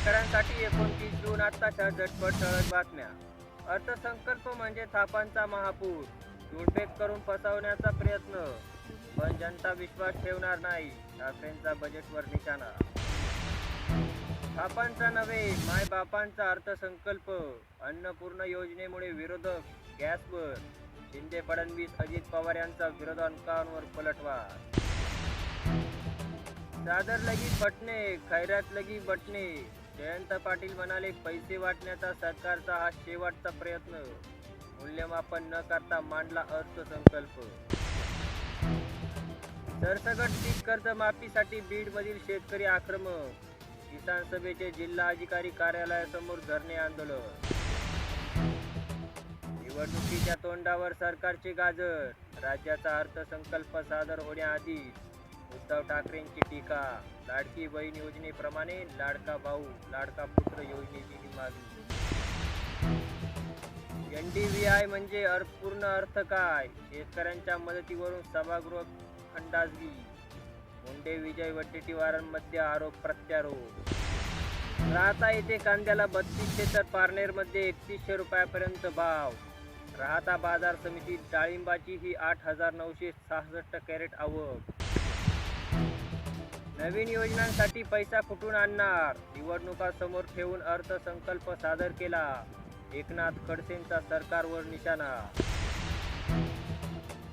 शेतकऱ्यांसाठी एकोणतीस जून आत्ताच्या झटपट ठळक बातम्या. अर्थसंकल्प म्हणजे थापांचा महापूर लुटपेक करून फसवण्याचा प्रयत्न. पण जनता विश्वास ठेवणार नाही ठाकरेंचा बजेटवर निशाणा. थापांचा नव्हे माय बापांचा अर्थसंकल्प. अन्नपूर्ण योजनेमुळे विरोधक गॅसवर. शिंदे फडणवीस अजित पवार यांचा विरोधांकांवर पलटवार. दादर लगी बटणे खैरात लगी बटणे. जयंत पाटील म्हणाले पैसे वाटण्याचा सरकारचा हा शेवटचा प्रयत्न. मूल्यमापन न करता मांडला अर्थसंकल्प. सरसकट पीक कर्ज माफीसाठी बीड मधील शेतकरी आक्रमक. किसान सभेचे जिल्हा अधिकारी कार्यालयासमोर धरणे आंदोलन. निवडणुकीच्या तोंडावर सरकारचे गाजर. राज्याचा अर्थसंकल्प सादर होण्याआधी उद्धव ठाकरेंची टीका लाडकी बहीण योजनेप्रमाणे लाडका भाऊ लाडका पुत्र योजनेची मागणी यन डी व्ही आय म्हणजे अर्थपूर्ण अर्थ काय? शेतकऱ्यांच्या मदतीवरून सभागृह खंडाजगी मुंडे विजय वट्टेटीवारांमध्ये आरोप प्रत्यारोप. राहता येथे कांद्याला बत्तीसशे तर पारनेरमध्ये एकतीसशे रुपयापर्यंत भाव. राहता बाजार समितीत डाळिंबाची ही आठ हजार नऊशे सहासष्ट कॅरेट आवक. नवीन योजनांसाठी पैसा कुठून आणणार? निवडणुका समोर ठेवून अर्थसंकल्प सादर केला. एकनाथ खडसेंचा सरकारवर निशाणा.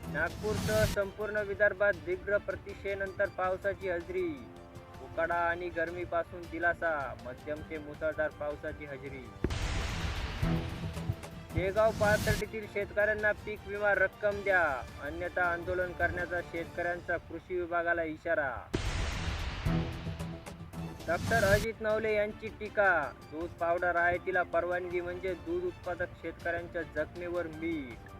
नागपूरसह संपूर्ण विदर्भात दीर्घ प्रतीक्षेनंतर पावसाची हजेरी. उकाडा आणि गरमीपासून दिलासा मध्यम ते मुसळधार पावसाची हजेरी. शेगाव पाथर्डीतील शेतकऱ्यांना पीक विमा रक्कम द्या. अन्यथा आंदोलन करण्याचा शेतकऱ्यांचा कृषी विभागाला इशारा. डॉक्टर अजित नवले यांची टीका. दूध पावडर आयातीला परवानगी म्हणजे दूध उत्पादक शेतकऱ्यांच्या जखमेवर मीठ.